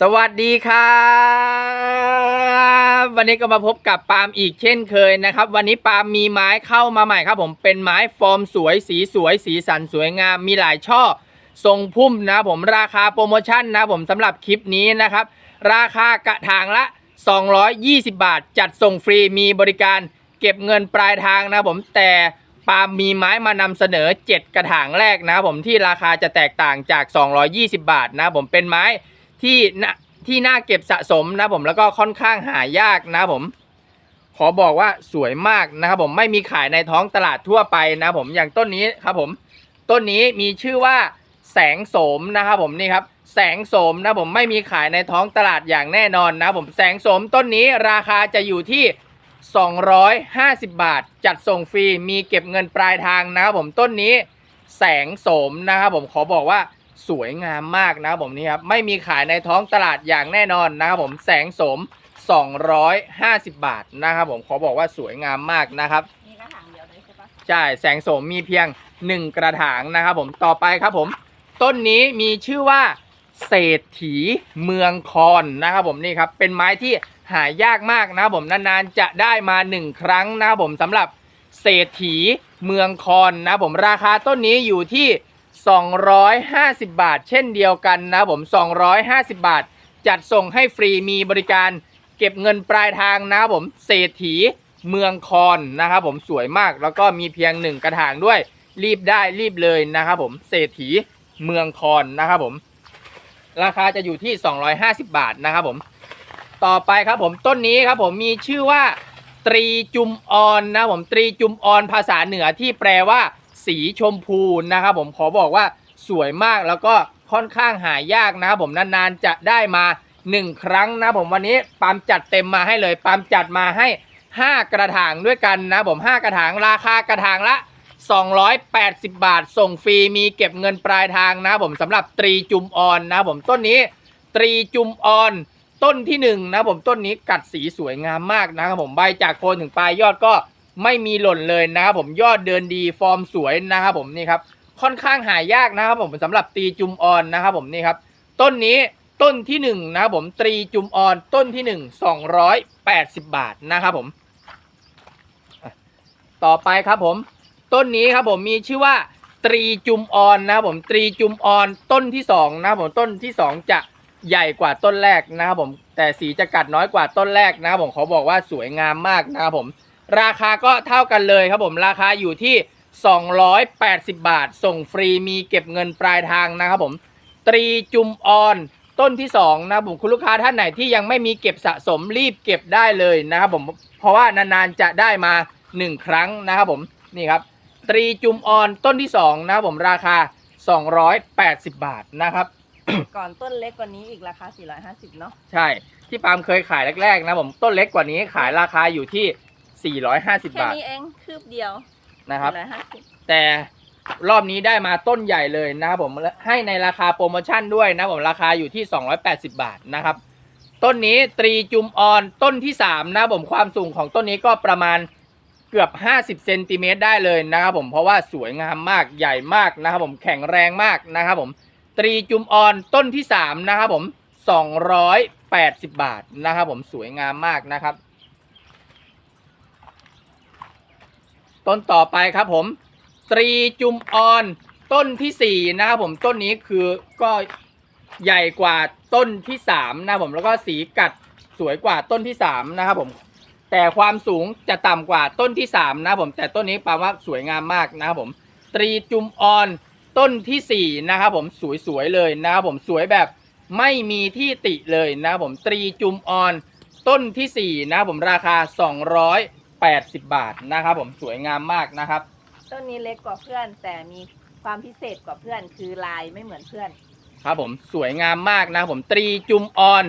สวัสดีครับวันนี้ก็มาพบกับปาล์มอีกเช่นเคยนะครับ วันนี้ปาล์มมีไม้เข้ามาใหม่ครับผมเป็นไม้ฟอร์มสวยสีสวย สีสันสวยงามมีหลายช่อทรงพุ่มนะผมราคาโปรโมชั่นนะผมสำหรับคลิปนี้นะครับ ราคากระถางละ 220 บาท จัดส่งฟรีมีบริการเก็บเงินปลายทางนะผมแต่ปาล์มมีไม้มานำเสนอ 7 กระถางแรกนะผมที่ราคาจะแตกต่างจาก 220 บาทนะผมเป็นไม้ ที่น่าที่น่าเก็บสะสมนะผมแล้วก็ค่อนข้างหายากนะผม ขอบอกว่าสวยมากนะครับผมไม่มีขายในท้องตลาดทั่วไปนะผมอย่างต้นนี้ครับผม ต้นนี้มีชื่อว่าแสงโสมนะครับผมนี่ครับแสงโสมนะผมไม่มีขายในท้องตลาดอย่างแน่นอนนะผมแสงโสมต้นนี้ราคาจะอยู่ที่ 250 บาท จัดส่งฟรีมีเก็บเงินปลายทางนะครับผมต้นนี้แสงโสมนะครับผมขอบอกว่า สวยงามมากนะครับผมนี่ครับไม่มีขายในท้องตลาดอย่างแน่นอนนะครับผมแสงโสม 250 บาทนะครับผมขอบอกว่าสวยงามมากนะครับมีกระถางเดียวเลยใช่ปะใช่แสงโสมมีเพียง 1 กระถางนะครับผมต่อไปครับผม ต้นนี้มีชื่อว่าเศรษฐีเมืองคอนนะครับผมนี่ครับเป็นไม้ที่หายากมากนะครับผมนานๆจะได้มาหนึ่งครั้งนะครับผมสำหรับเศรษฐีเมืองคอนนะครับผมราคาต้นนี้อยู่ที่ 250 บาท เช่นเดียวกันนะครับผม 250 บาท จัดส่งให้ฟรีมีบริการ เก็บเงินปลายทางนะครับผมเศรษฐีเมืองคอนนะครับผมสวยมากแล้วก็มีเพียงหนึ่งกระถางด้วย รีบได้รีบเลยนะครับผมเศรษฐีเมืองคอนนะครับผม ราคาจะอยู่ที่ 250 บาทนะครับผม ต่อไปครับผมต้นนี้ครับผมมีชื่อว่า ตรีจุมออนนะผมตรีจุมออนภาษาเหนือที่แปลว่า สีชมพูนะครับผมขอบอกว่าสวยมากแล้วก็ค่อนข้างหายากนะครับผมนานๆจะได้มา1ครั้งนะผมวันนี้ปามจัดเต็มมาให้เลยปามจัดมาให้ 5 กระถางด้วยกันนะผม 5 กระถางราคากระถางละ 280 บาท ส่งฟรีมีเก็บเงินปลายทางนะผมสำหรับตรีจุมออนนะผมต้นนี้ตรีจุมออนต้นที่หนึ่งนะผมต้นนี้กัดสีสวยงามมากนะครับผมใบจากโคนถึงปลายยอดก็ ไม่มีหล่นเลยนะครับผมยอดเดินดีฟอร์มสวยนะครับผมนี่ครับค่อนข้างหายากนะครับผมสำหรับตีจุมออนนะครับผมนี่ครับต้นนี้ต้นที่หนึ่งนะครับผมตรีจุมออนต้นที่หนึ่งสองร้อยแปดสิบบาทนะครับผม ต่อไปครับผม ต้นนี้ครับผมมีชื่อว่าตรีจุมออนนะครับผมตรีจุมออนต้นที่สองนะครับผมต้นที่สองจะใหญ่กว่าต้นแรกนะครับผมแต่สีจะกัดน้อยกว่าต้นแรกนะครับผมขอบอกว่าสวยงามมากนะครับผม ราคาก็เท่ากันเลยครับผมราคาอยู่ที่ 280 บาท ส่งฟรีมีเก็บเงินปลายทางนะครับผม ตรีจุมออนต้นที่2นะครับผมคุณลูกค้าท่านไหนที่ยังไม่มีเก็บสะสมรีบเก็บได้เลยนะครับผมเพราะว่านานๆจะได้มา 1 ครั้งนะครับผมนี่ครับตรีจุมออนต้นที่2นะครับผมราคา 280 บาทนะครับ ก่อนต้นเล็กกว่านี้อีกราคา 450 เนาะใช่ที่ปาล์มเคยขายแรกๆนะผมต้นเล็กกว่านี้ขายราคาอยู่ที่ 450 แค่บาทนี้เองคืบเดียวนะครับ450แต่รอบนี้ได้มาต้นใหญ่เลยนะครับผมและให้ในราคาโปรโมชั่นด้วยนะผมราคาอยู่ที่ 280 บาทนะครับ ต้นนี้ตรีจุมออนต้นที่ 3 นะผมความสูงของต้นนี้ก็ประมาณเกือบ 50เซนติเมตรได้เลยนะครับผมเพราะว่าสวยงามมากใหญ่มากนะครับผมแข็งแรงมากนะครับผมตรีจุมออนต้นที่ 3 นะครับผม 280 บาทนะครับผมสวยงามมากนะครับ ต้นต่อไปครับผม ตรีจุมออนต้นที่ 4 นะครับผมต้นนี้คือก็ใหญ่กว่าต้นที่ 3 นะผมแล้วก็สีกัดสวยกว่าต้นที่ 3 นะครับผมแต่ความสูงจะต่ำกว่าต้นที่ 3 นะผมแต่ต้นนี้ปาว่าสวยงามมากนะครับผมตรีจุมออนต้นทีสี่ 4 นะครับผมสวยๆเลยนะครับผมสวยแบบไม่มีที่ติเลยนะครับผมตรีจุมออนต้นทีสี่4 นะครับผมราคา 280 บาทนะครับ ผมสวยงามมากนะครับ ต้นนี้เล็กกว่าเพื่อน แต่มีความพิเศษกว่าเพื่อน คือลายไม่เหมือนเพื่อน ครับผมสวยงามมากนะครับผมตรีจุมออน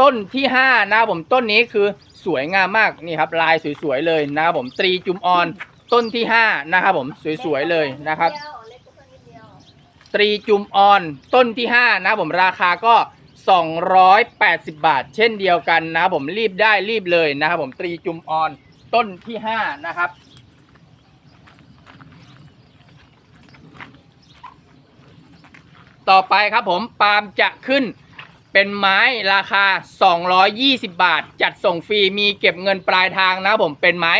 ต้นที่5นะครับผมต้นนี้คือสวยงามมากนี่ครับลายสวยๆเลยนะครับผมตรีจุมออน ต้นที่5นะครับผมสวยๆเลยนะครับ เล็กกว่าเพื่อนนิดเดียวตรีจุมออนต้นที่5นะครับผมราคาก็ 280 บาท เช่นเดียวกันนะครับผมรีบได้รีบเลยนะครับผมตรีจุมออน ต้นที่5นะครับ ต่อไปครับผมปาล์มจะขึ้นเป็นไม้ราคา 220 บาท จัดส่งฟรีมีเก็บเงินปลายทางนะผมเป็นไม้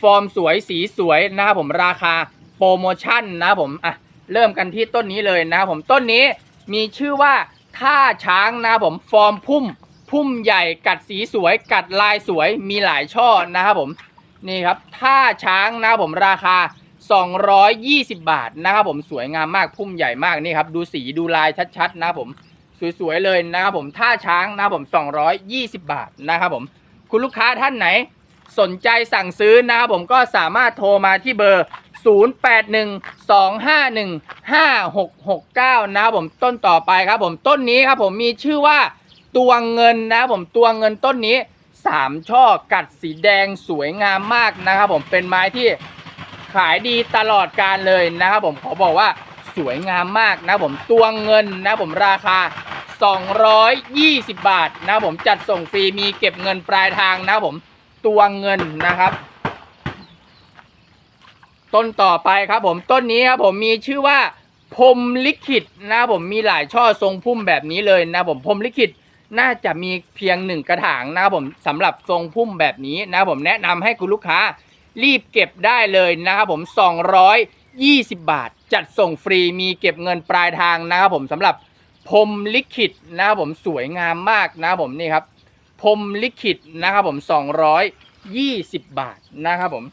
ฟอร์มสวยสีสวยนะครับผมราคาโปรโมชั่นนะผมอะเริ่มกันที่ต้นนี้เลยนะครับผมต้นนี้มีชื่อว่าท่าช้างนะผมฟอร์มพุ่มพุ่มใหญ่กัดสีสวยกัดลายสวยมีหลายช่อนะครับผม นี่ครับท่าช้างนะครับผมราคา 220 บาทนะครับผมสวยงามมากพุ่มใหญ่มากนี่ครับดูสีดูลายชัดๆนะครับผมสวยๆเลยนะครับผมท่าช้างนะครับผม 220 บาทนะครับผมคุณลูกค้าท่านไหนสนใจสั่งซื้อนะครับผมก็สามารถโทรมาที่เบอร์ 0812515669 นะครับผมต้นต่อไปครับผมต้นนี้ครับผมมีชื่อว่าตัวเงินนะครับผมตัวเงินต้นนี้ 3ช่อกัดสีแดงสวยงามมากนะครับผมเป็นไม้ที่ขายดีตลอดการเลยนะครับผมขอบอกว่าสวยงามมากนะผมตัวเงินนะครับผมราคา 220 บาทนะผมจัดส่งฟรีมีเก็บเงินปลายทางนะผมตัวเงินนะครับ ต้นต่อไปครับผมต้นนี้ครับผมมีชื่อว่าพรมลิขิตนะผมมีหลายช่อทรงพุ่มแบบนี้เลยนะผมพรมลิขิต น่าจะมีเพียงหนึ่งกระถางนะครับผมสำหรับทรงพุ่มแบบนี้นะครับผมแนะนำให้คุณลูกค้ารีบเก็บได้เลยนะครับผม 220 บาท จัดส่งฟรีมีเก็บเงินปลายทางนะครับผมสำหรับพรมลิขิตนะครับผมสวยงามมากนะครับผมนี่ครับพรมลิขิตนะครับผม 220 บาทนะครับผม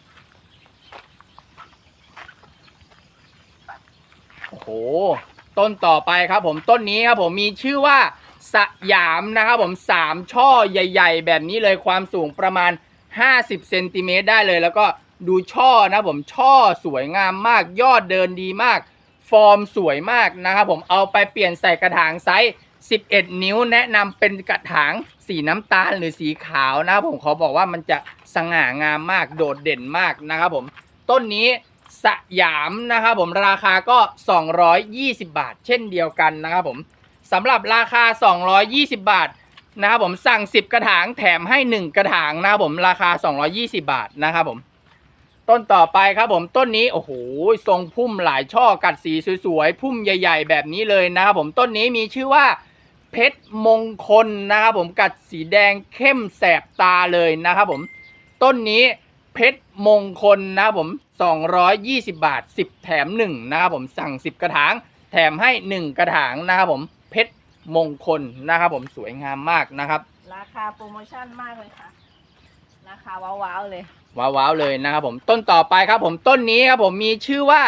โอ้โหต้นต่อไปครับผมต้นนี้ครับผมมีชื่อว่า สยามนะครับผมสามช่อใหญ่ ๆ แบบนี้เลยความสูงประมาณ 50เซนติเมตรได้เลยแล้วก็ดูช่อนะผมช่อสวยงามมากยอดเดินดีมาก ฟอร์มสวยมากนะครับผมเอาไปเปลี่ยนใส่กระถางไซส์ 11 นิ้วแนะนำเป็นกระถางสีน้ำตาลหรือสีขาวนะครับผมขอบอกว่ามันจะสง่างามมากโดดเด่นมากนะครับผมต้นนี้สยามนะครับผมราคาก็ 220 บาท เช่นเดียวกันนะครับผม สำหรับราคา 220 บาทนะครับผมสั่ง 10 กระถางแถมให้ 1 กระถางนะครับผมราคา 220 บาทนะครับผมต้นต่อไปครับผมต้นนี้โอ้โหทรงพุ่มหลายช่อกัดสีสวยๆพุ่มใหญ่ ๆ แบบนี้เลยนะครับผมต้นนี้มีชื่อว่าเพชรมงคลนะครับผมกัดสีแดงเข้มแสบตาเลยนะครับผมต้นนี้เพชรมงคลนะครับผม 220 บาท 10 แถม 1 นะครับผมสั่ง 10 กระถาง แถมให้ 1 กระถางนะครับผม มงคลนะครับ ผมสวยงามมากนะครับ ราคาโปรโมชั่นมากเลยค่ะ ราคาว้าวๆเลย ว้าวๆเลยนะครับ ผมต้นต่อไปครับ ผมต้นนี้ครับ ผมมีชื่อว่า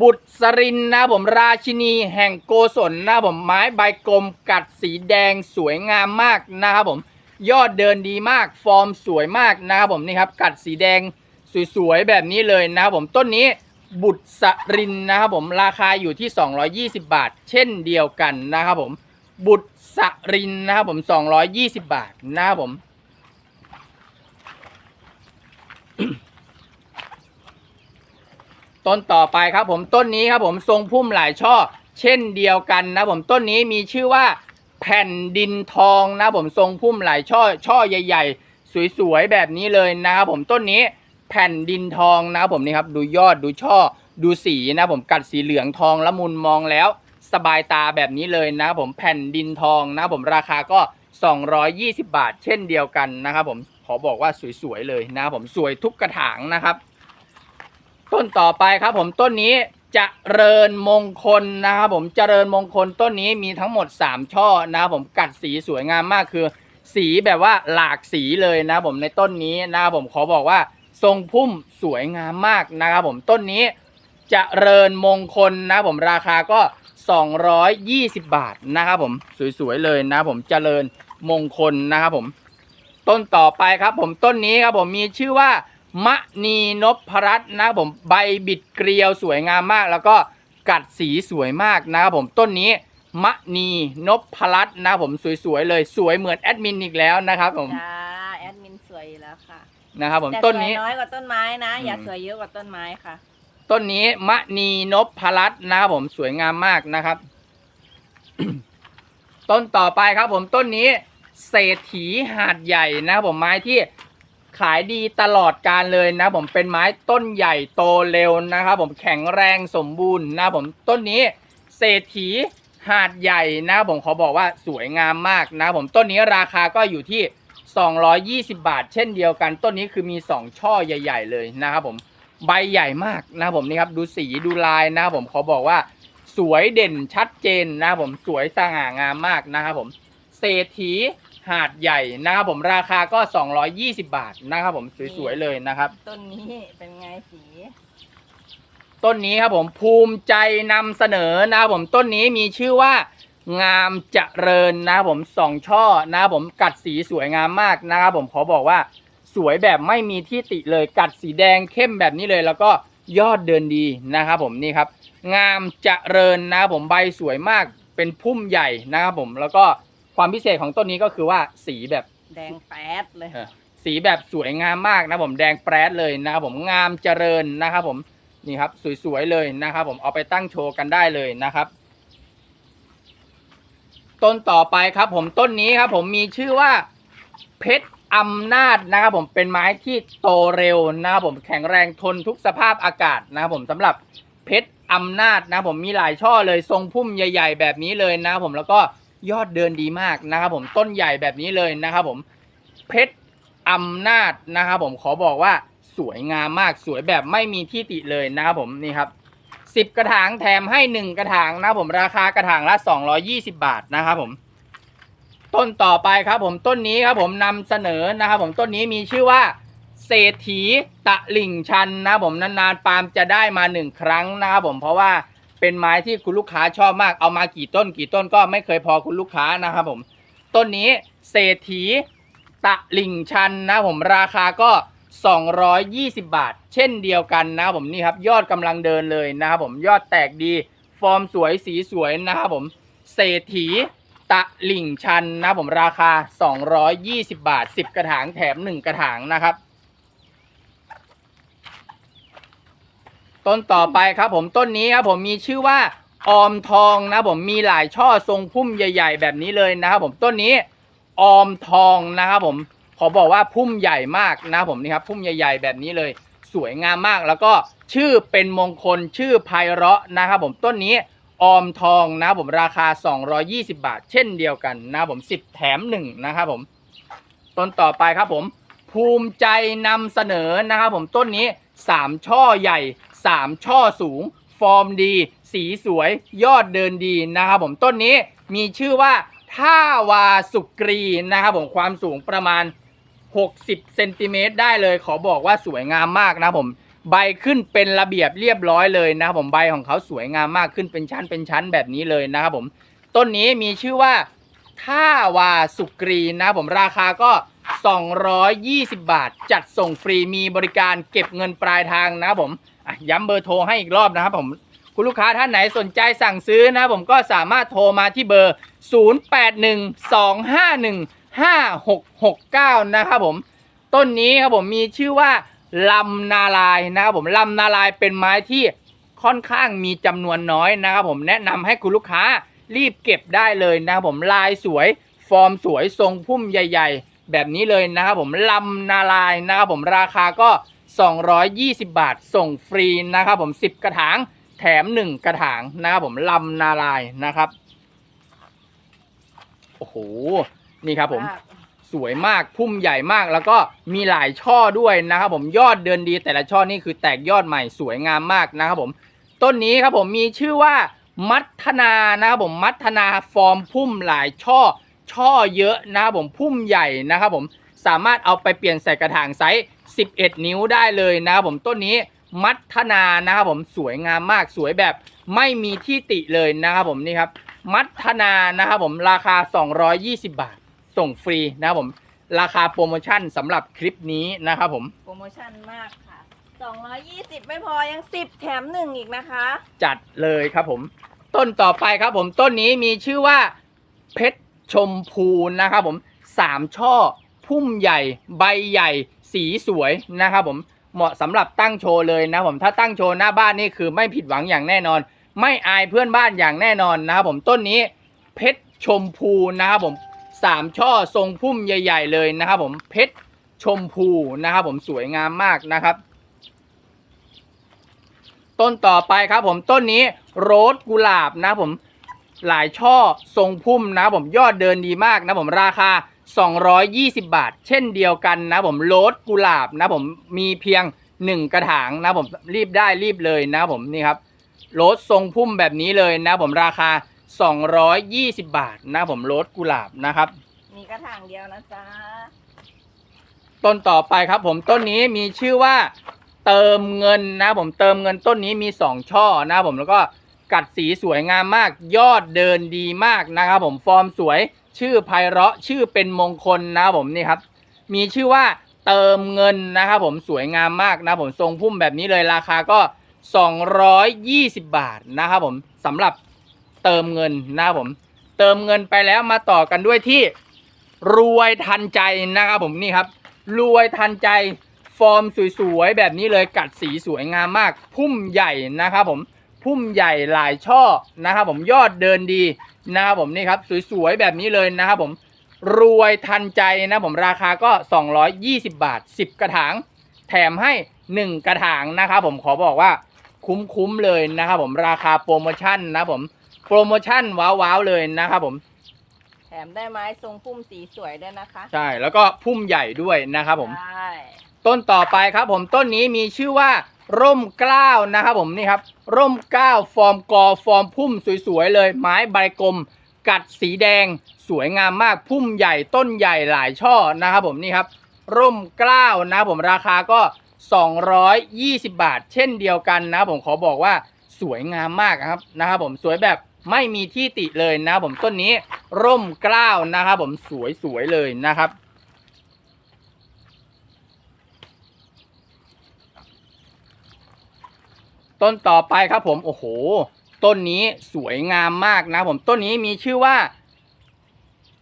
บุตรสรินนะครับผมราชินีแห่งโกศลนะครับผมไม้ใบกลมกัดสีแดงสวยงามมากนะครับผมยอดเดินดีมากฟอร์มสวยมากนะครับผมนี่ครับกัดสีแดงสวยๆแบบนี้เลยนะครับผมต้นนี้บุตรสรินนะครับผมราคาอยู่ที่ 220 บาท เช่นเดียวกันนะครับผม บุตรสรินนะครับผม220บาทนะครับผม ต้นต่อไปครับผมต้นนี้ครับผมทรงพุ่มหลายช่อ เช่นเดียวกันนะผมต้นนี้มีชื่อว่าแผ่นดินทองนะผมทรงพุ่มหลายช่อช่อใหญ่ ๆ สวยๆแบบนี้เลยนะครับผมต้นนี้แผ่นดินทองนะครับผมนี่ครับดูยอดดูช่อดูสีนะผมกัดสีเหลืองทองละมุนมองแล้ว สบายตาแบบนี้เลยนะครับผมแผ่นดินทองนะครับผมราคาก็ 220 บาท เช่นเดียวกันนะครับผมขอบอกว่าสวยๆเลยนะครับผมสวยทุกกระถางนะครับ ต้นต่อไปครับผมต้นนี้จเจริญมงคลนะครับผมเจริญมงคลต้นนี้มีทั้งหมด 3 ช่อนะครับผมกัดสีสวยงามมากคือ สีแบบว่าหลากสีเลยนะผมในต้นนี้นะครับผมขอบอกว่าทรงพุ่มสวยงามมากนะครับผมต้นนี้จเจริญมงคลนะผมราคาก็ 220 บาทนะครับผมสวยๆเลยนะครับผมเจริญมงคลนะครับผม ต้นต่อไปครับผมต้นนี้ครับผมมีชื่อว่ามณีนพรัตน์นะครับผมใบบิดเกลียวสวยงามมาก แล้วก็กัดสีสวยมากนะครับผมต้นนี้มณีนพรัตน์นะครับผมสวยๆเลยสวยเหมือนแอดมินอีกแล้วนะครับผมจ้าแอดมินสวยอยู่แล้วค่ะนะครับผมแต่ต้นสวยนี้น้อยกว่าต้นไม้นะ อย่าอืม สวยเยอะกว่าต้นไม้ค่ะ ต้นนี้มณีนพรัตน์นะครับผมสวยงามมากนะครับ ต้นต่อไปครับผมต้นนี้เศรษฐีหาดใหญ่นะครับผมไม้ที่ขายดีตลอดการเลยนะผมเป็นไม้ต้นใหญ่โตเร็วนะครับผมแข็งแรงสมบูรณ์นะผมต้นนี้เศรษฐีหาดใหญ่นะผมขอบอกว่าสวยงามมากนะผมต้นนี้ราคาก็อยู่ที่ 220 บาท เช่นเดียวกัน ต้นนี้คือมี 2 ช่อใหญ่ ๆ เลยนะครับผม ใบใหญ่มากนะครับผมนี่ครับดูสีดูลายนะครับผมขอบอกว่าสวยเด่นชัดเจนนะครับผมสวยสง่างามมากนะครับผมเศรษฐีหาดใหญ่นะครับผมราคาก็ 220 บาทนะครับผมสวยๆเลยนะครับต้นนี้เป็นไงสีต้นนี้ครับผมภูมิใจนำเสนอนะครับผมต้นนี้มีชื่อว่างามเจริญนะครับผมสองช่อนะครับผมกัดสีสวยงามมากนะครับผมขอบอกว่า สวยแบบไม่มีที่ติเลยกัดสีแดงเข้มแบบนี้เลย แล้วก็ยอดเดินดีนะครับผมนี่ครับงามเจริญนะครับผมใบสวยมากเป็นพุ่มใหญ่นะครับผมแล้วก็ความพิเศษของต้นนี้ก็คือว่าสีแบบแดงแป๊ดเลย เออสีแบบสวยงามมากนะผมแดงแปรดเลยนะครับผมงามเจริญนะครับผมนี่ครับสวยๆเลยนะครับผมเอาไปตั้งโชว์กันได้เลยนะครับ ต้นต่อไปครับผมต้นนี้ครับผมมีชื่อว่าเพชร อำนาจนะครับผมเป็นไม้ที่โตเร็วนะครับผมแข็งแรงทนทุกสภาพอากาศนะครับผมสำหรับเพชรอำนาจนะครับผมมีหลายช่อเลยทรงพุ่มใหญ่ ๆ แบบนี้เลยนะครับผมแล้วก็ยอดเดินดีมากนะครับผมต้นใหญ่แบบนี้เลยนะครับผมเพชรอำนาจนะครับผมขอบอกว่าสวยงามมากสวยแบบไม่มีที่ติเลยนะครับผมนี่ครับสิบกระถางแถมให้หนึ่งกระถางนะครับผมราคากระถางละ 220 บาทนะครับผม ต้นต่อไปครับผมต้นนี้ครับผมนำเสนอนะครับผมต้นนี้มีชื่อว่าเศรษฐีตะลิ่งชันนะผมนานๆปาล์มจะได้มาหนึ่งครั้งนะครับผมเพราะว่าเป็นไม้ที่คุณลูกค้าชอบมากเอามากี่ต้นกี่ต้นก็ไม่เคยพอคุณลูกค้านะครับผมต้นนี้เศรษฐีตะลิ่งชันนะผมราคาก็ 220 บาท เช่นเดียวกันนะครับผมนี่ครับยอดกำลังเดินเลยนะครับผมยอดแตกดี ฟอร์มสวยสีสวยนะครับผมเศรษฐี ตะลิ่งชันนะผมราคา 220 บาท 10 กระถางแถม 1 กระถางนะครับ ต้นต่อไปครับผมต้นนี้ครับผมมีชื่อว่าออมทองนะผมมีหลายช่อทรงพุ่มใหญ่ ๆ แบบนี้เลยนะครับผมต้นนี้ออมทองนะครับผมขอบอกว่าพุ่มใหญ่มากนะผมนี่ครับพุ่มใหญ่ ๆ แบบนี้เลย สวยงามมากแล้วก็ชื่อเป็นมงคลชื่อไพเราะนะครับผมต้นนี้ ออมทองนะครับผมราคา 220 บาท เช่นเดียวกันนะผม 10 แถม 1 นะครับผม ต้นต่อไปครับผม ภูมิใจนำเสนอนะครับผมต้นนี้ 3 ช่อใหญ่ 3 ช่อสูง ฟอร์มดี สีสวยยอดเดินดีนะครับผมต้นนี้มีชื่อว่าท่าวาสุกรีนะครับผมความสูงประมาณ 60 เซนติเมตรได้เลย ขอบอกว่าสวยงามมากนะผม ใบขึ้นเป็นระเบียบเรียบร้อยเลยนะครับผมใบของเขาสวยงามมากขึ้นเป็นชั้นเป็นชั้นแบบนี้เลยนะครับผมต้นนี้มีชื่อว่าท่าวาสุกรีนะครับผมราคาก็ 220 บาท จัดส่งฟรีมีบริการเก็บเงินปลายทางนะครับผมย้ำเบอร์โทรให้อีกรอบนะครับผมคุณลูกค้าท่านไหนสนใจสั่งซื้อนะครับผมก็สามารถโทรมาที่เบอร์ 0812515669 นะครับผมต้นนี้ครับผมมีชื่อว่า ลำนาลายนะครับผมลำนาลายเป็นไม้ที่ค่อนข้างมีจำนวนน้อยนะครับผมแนะนำให้คุณลูกค้ารีบเก็บได้เลยนะครับผมลายสวยฟอร์มสวยทรงพุ่มใหญ่ ๆ แบบนี้เลยนะครับผมลำนาลายนะครับผมราคาก็ 220 บาทส่งฟรีนะครับผม 10 กระถางแถม 1 กระถางนะครับผมลำนาลายนะครับโอ้โหนี่ครับผม สวยมากพุ่มใหญ่มาก แล้วก็มีหลายช่อด้วยนะครับผมยอดเดินดีแต่ละช่อนี่คือแตกยอดใหม่สวยงามมากนะครับผมต้นนี้ครับผมมีชื่อว่ามัทนานะครับผมมัทนาฟอร์มพุ่มหลายช่อช่อเยอะนะครับผมพุ่มใหญ่นะครับผมสามารถเอาไปเปลี่ยนใส่กระถางไซส์11 นิ้วได้เลยนะครับผมต้นนี้มัทนานะครับผมสวยงามมากสวยแบบไม่มีที่ติเลยนะครับผมนี่ครับมัทนานะครับผมราคา 220 บาท ส่งฟรีนะครับผม ราคาโปรโมชั่นสำหรับคลิปนี้นะครับผม โปรโมชั่นมากค่ะ 220 ไม่พอยัง 10 แถม 1 อีกนะคะ จัดเลยครับผม ต้นต่อไปครับผมต้นนี้มีชื่อว่าเพชรชมพูนะครับผมสามช่อ พุ่มใหญ่ ใบใหญ่ สีสวยนะครับผมเหมาะสำหรับตั้งโชว์เลยนะครับผมถ้าตั้งโชว์หน้าบ้านนี่คือไม่ผิดหวังอย่างแน่นอน ไม่อายเพื่อนบ้านอย่างแน่นอนนะครับผมต้นนี้เพชรชมพูนะครับผม สามช่อทรงพุ่มใหญ่ ๆ เลยนะครับผมเพชรชมพูนะครับผมสวยงามมากนะครับ ต้นต่อไปครับผมต้นนี้โรสกุหลาบนะผมหลายช่อทรงพุ่มนะผมยอดเดินดีมากนะผมราคา 220 บาท เช่นเดียวกันนะผมโรสกุหลาบนะผมมีเพียง 1 กระถางนะผมรีบได้รีบเลยนะผมนี่ครับโรสทรงพุ่มแบบนี้เลยนะผมราคา 220 บาทนะผมโรสกุหลาบนะครับ มีกระถางเดียวนะจ๊ะต้นต่อไปครับผมต้นนี้มีชื่อว่าเติมเงินนะผมเติมเงินต้นนี้มี 2 ช่อนะผมแล้วก็กัดสีสวยงามมาก ยอดเดินดีมากนะครับผมฟอร์มสวยชื่อไพเราะชื่อเป็นมงคลนะครับผมนี่ครับ มีชื่อว่าเติมเงินนะครับผมสวยงามมากนะผมทรงพุ่มแบบนี้เลยราคาก็ 220 บาทนะครับผมสำหรับ เติมเงินนะครับผม เติมเงินไปแล้วมาต่อกันด้วยที่รวยทันใจนะครับผมนี่ครับ รวยทันใจฟอร์มสวยๆแบบนี้เลยกัดสีสวยงามมาก พุ่มใหญ่นะครับผมพุ่มใหญ่หลายช่อนะครับผมยอดเดินดีนะครับผมนี่ครับสวยๆแบบนี้เลยนะครับผมรวยทันใจนะผมราคาก็ 220 บาท 10 กระถาง แถมให้ 1 กระถางนะครับผมขอบอกว่าคุ้มๆเลยนะครับผมราคาโปรโมชั่นนะผม โปรโมชั่นว้าวๆเลยนะครับผม แถมได้ไม้ทรงพุ่มสีสวยด้วยนะคะใช่แล้วก็พุ่มใหญ่ด้วยนะครับผม ใช่ต้นต่อไปครับผมต้นนี้มีชื่อว่า ร่มเกล้านะครับผมนี่ครับ ร่มเกล้าฟอร์มกอฟอร์มพุ่มสวยๆเลย ไม้ใบกลม กัดสีแดง สวยงามมากพุ่มใหญ่ต้นใหญ่หลายช่อนะครับผมนี่ครับ ร่มเกล้านะครับผมราคาก็ 220 บาท เช่นเดียวกันนะครับผมขอบอกว่าสวยงามมากครับนะครับผมสวยแบบ ไม่มีที่ติเลยนะผมต้นนี้ร่มเกล้านะครับผมสวยๆเลยนะครับต้นต่อไปครับผมโอ้โห ต้นนี้สวยงามมากนะผมต้นนี้มีชื่อว่า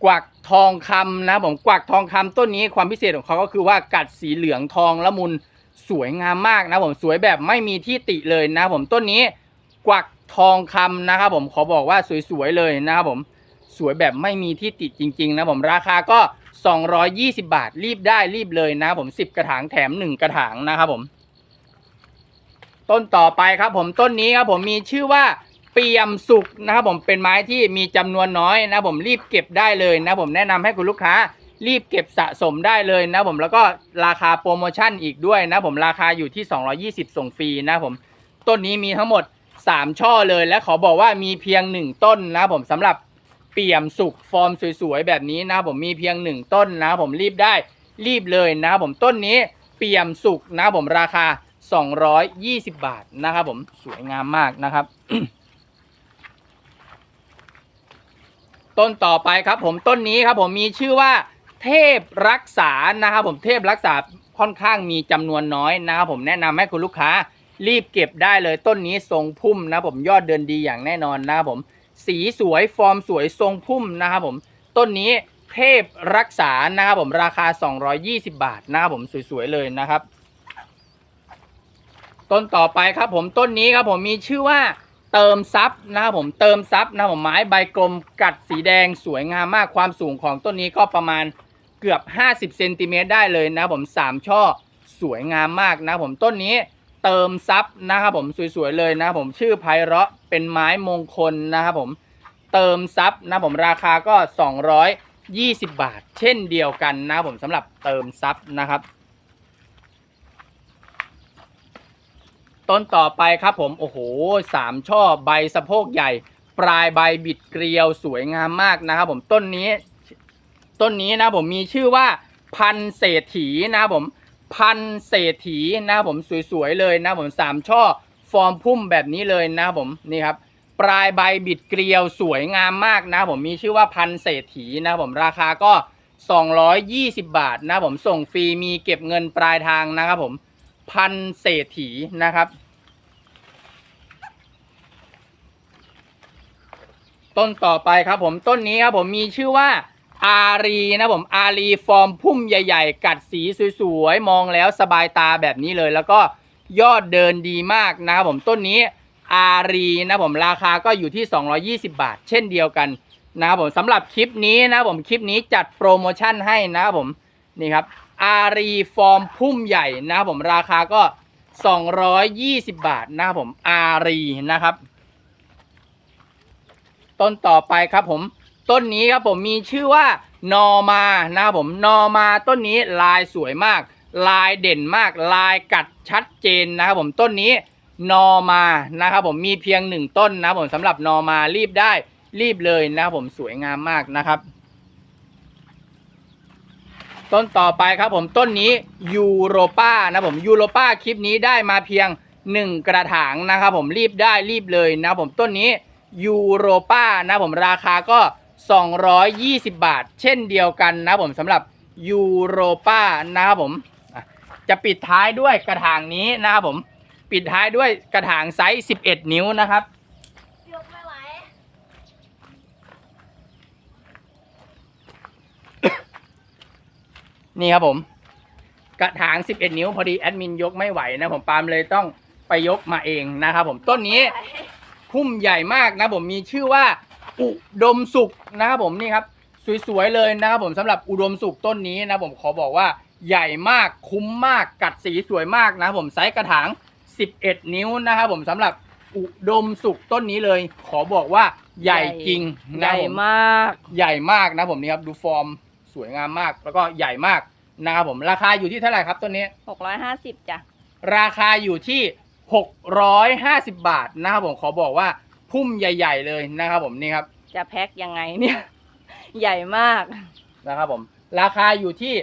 กวักทองคำนะผมกวักทองคำต้นนี้ความพิเศษของเขาก็คือว่ากัดสีเหลืองทองละมุนสวยงามมากนะผมสวยแบบไม่มีที่ติเลยนะผมต้นนี้ กวัก ทองคำนะครับผมขอบอกว่าสวยๆเลยนะครับผมสวยแบบไม่มีที่ติดจริงๆนะผมราคาก็ 220 บาทรีบได้รีบเลยนะครับผม 10 กระถางแถม 1 กระถางนะครับผม ต้นต่อไปครับผมต้นนี้ครับผมมีชื่อว่าเปี่ยมสุกนะครับผมเป็นไม้ที่มีจำนวนน้อยนะผมรีบเก็บได้เลยนะผมแนะนำให้คุณลูกค้า รีบเก็บสะสมได้เลยนะผมแล้วก็ราคาโปรโมชั่นอีกด้วยนะผมราคาอยู่ที่ 220 ส่งฟรีนะผมต้นนี้มีทั้งหมด 3ช่อเลยและขอบอกว่ามีเพียง1ต้นนะผมสำหรับเปี่ยมสุกฟอร์มสวยๆแบบนี้นะผมมีเพียง1ต้นนะผมรีบได้รีบเลยนะผมต้นนี้เปี่ยมสุกนะผมราคา 220 บาทนะครับผมสวยงามมากนะครับ ต้นต่อไปครับผมต้นนี้ครับผมมีชื่อว่าเทพรักษานะครับผมเทพรักษาค่อนข้างมีจำนวนน้อยนะครับผมแนะนำให้คุณลูกค้า รีบเก็บได้เลยต้นนี้ทรงพุ่มนะผมยอดเดินดีอย่างแน่นอนนะครับผม สีสวยฟอร์มสวยทรงพุ่มนะครับผม ต้นนี้เทพรักษานะครับผมราคา 220 บาทนะครับผมสวยๆเลยนะครับ ต้นต่อไปครับผมต้นนี้ครับผมมีชื่อว่าเติมซับนะครับผมเติมซับนะผมไม้ใบกลมกัดสีแดงสวยงามมากความสูงของต้นนี้ก็ประมาณเกือบ 50เซนติเมตรได้เลยนะผมสามช่อสวยงามมากนะผมต้นนี้ เติมซับนะครับผมสวยๆเลยนะครับผมชื่อไพเราะเป็นไม้มงคลนะครับผมเติมซับนะผมราคาก็ 220 บาท เช่นเดียวกันนะครับผมสำหรับเติมซับนะครับ ต้นต่อไปครับผมโอ้โหสามช่อใบสะโพกใหญ่ ปลายใบบิดเกลียวสวยงามมากนะครับผมต้นนี้ต้นนี้นะผมมีชื่อว่าพันเศรษฐีนะครับผม พันเศรษฐีนะครับผมสวยๆเลยนะผมสามช่อฟอร์มพุ่มแบบนี้เลยนะครับผมนี่ครับปลายใบบิดเกลียวสวยงามมากนะผมมีชื่อว่าพันเศรษฐีนะผมราคาก็ 220 บาทนะผมส่งฟรีมีเก็บเงินปลายทางนะครับผมพันเศรษฐีนะครับต้นต่อไปครับผมต้นนี้ครับผมมีชื่อว่า อารีนะผมอารีฟอร์มพุ่มใหญ่ ๆ กัดสีสวยๆ มองแล้วสบายตาแบบนี้เลย แล้วก็ยอดเดินดีมากนะครับผมต้นนี้อารีนะผมราคาก็อยู่ที่ 220 บาท เช่นเดียวกันนะครับผมสำหรับคลิปนี้นะผมคลิปนี้จัดโปรโมชั่นให้นะครับผมนี่ครับอารีฟอร์มพุ่มใหญ่นะครับผมราคาก็ 220 บาทนะครับผมอารีนะครับ ต้นต่อไปครับผม ต้นนี้ครับผมมีชื่อว่านอมานะครับผมนอมาต้นนี้ลายสวยมาก ลายเด่นมาก ลายกัดชัดเจนนะครับผมต้นนี้นอมานะครับผมมีเพียงหนึ่งต้นนะครับผมสำหรับนอมารีบได้รีบเลยนะครับผมสวยงามมากนะครับ ต้นต่อไปครับผมต้นนี้ยูโรป้านะผมยูโรป้าคลิปนี้ได้มาเพียง1กระถางนะครับผมรีบได้รีบเลยนะผมต้นนี้ยูโรป้านะผมราคาก็ 220 บาท เช่นเดียวกันนะผมสำหรับยูโรป้านะครับผมอะจะปิดท้ายด้วยกระถางนี้นะครับผม ปิดท้ายด้วยกระถางไซส์ 11 นิ้วนะครับยกไม่ไหวนี่ครับผม กระถาง 11 นิ้วพอดีแอดมินยกไม่ไหวนะผมปาล์มเลยต้องไปยกมาเองนะครับผมต้นนี้พุ่มใหญ่มากนะผมมีชื่อว่า อุดมสุขนะครับผมนี่ครับสวยๆเลยนะครับผมสำหรับอุดมสุขต้นนี้นะผมขอบอกว่าใหญ่มากคุ้มมากกัดสีสวยมากนะครับผมไซส์กระถาง 11 นิ้วนะครับผมสำหรับอุดมสุขต้นนี้เลย ขอบอกว่าใหญ่จริงใหนะญ่ผมมากใหญ่มากนะผมนี่ครับดูฟอร์มสวยงามมาก แล้วก็ใหญ่มากนะครับผมราคาอยู่ที่เท่าไหร่ครับต้นนี้ 650จ้ะราคาอยู่ที่ 650 บาทนะครับผมขอบอกว่า พุ่มใหญ่ ๆ เลยนะครับ ผมนี่ครับจะแพ็คยังไงเนี่ย ใหญ่มากนะครับผม ราคาอยู่ที่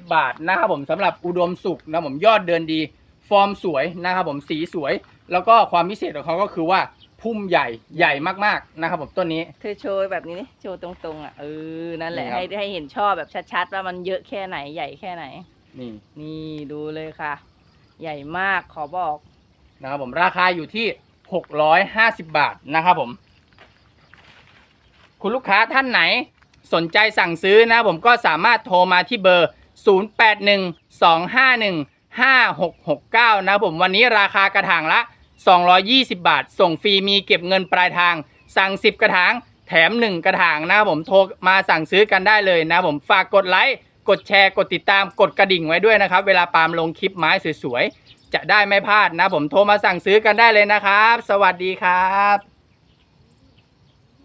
650 บาทนะครับผมสำหรับอุดมสุขนะผมยอดเดินดี ฟอร์มสวยนะครับผมสีสวย แล้วก็ความพิเศษของเขาก็คือว่าพุ่มใหญ่ใหญ่มากๆนะครับผมต้นนี้ เธอโชว์แบบนี้นี่โชว์ตรงๆอะเออนั่นแหละนี่ครับ ให้ให้เห็นช่อแบบชัดๆว่ามันเยอะแค่ไหนใหญ่แค่ไหน นี่นี่ดูเลยค่ะ ใหญ่มากขอบอก นะครับผมราคาอยู่ที่ 650บาทนะครับผม คุณลูกค้าท่านไหนสนใจสั่งซื้อนะผมก็สามารถโทรมาที่เบอร์ 0812515669 นะผมวันนี้ราคากระถางละ 220 บาท ส่งฟรีมีเก็บเงินปลายทาง สั่ง 10 กระถาง แถม 1 กระถางนะผมโทรมาสั่งซื้อกันได้เลยนะผมฝากกดไลค์ กดแชร์ กดติดตาม กดกระดิ่งไว้ด้วยนะครับ เวลาปาล์มลงคลิปไม้สวยๆ จะได้ไม่พลาดนะผมโทรมาสั่งซื้อกันได้เลยนะครับ สวัสดีครับ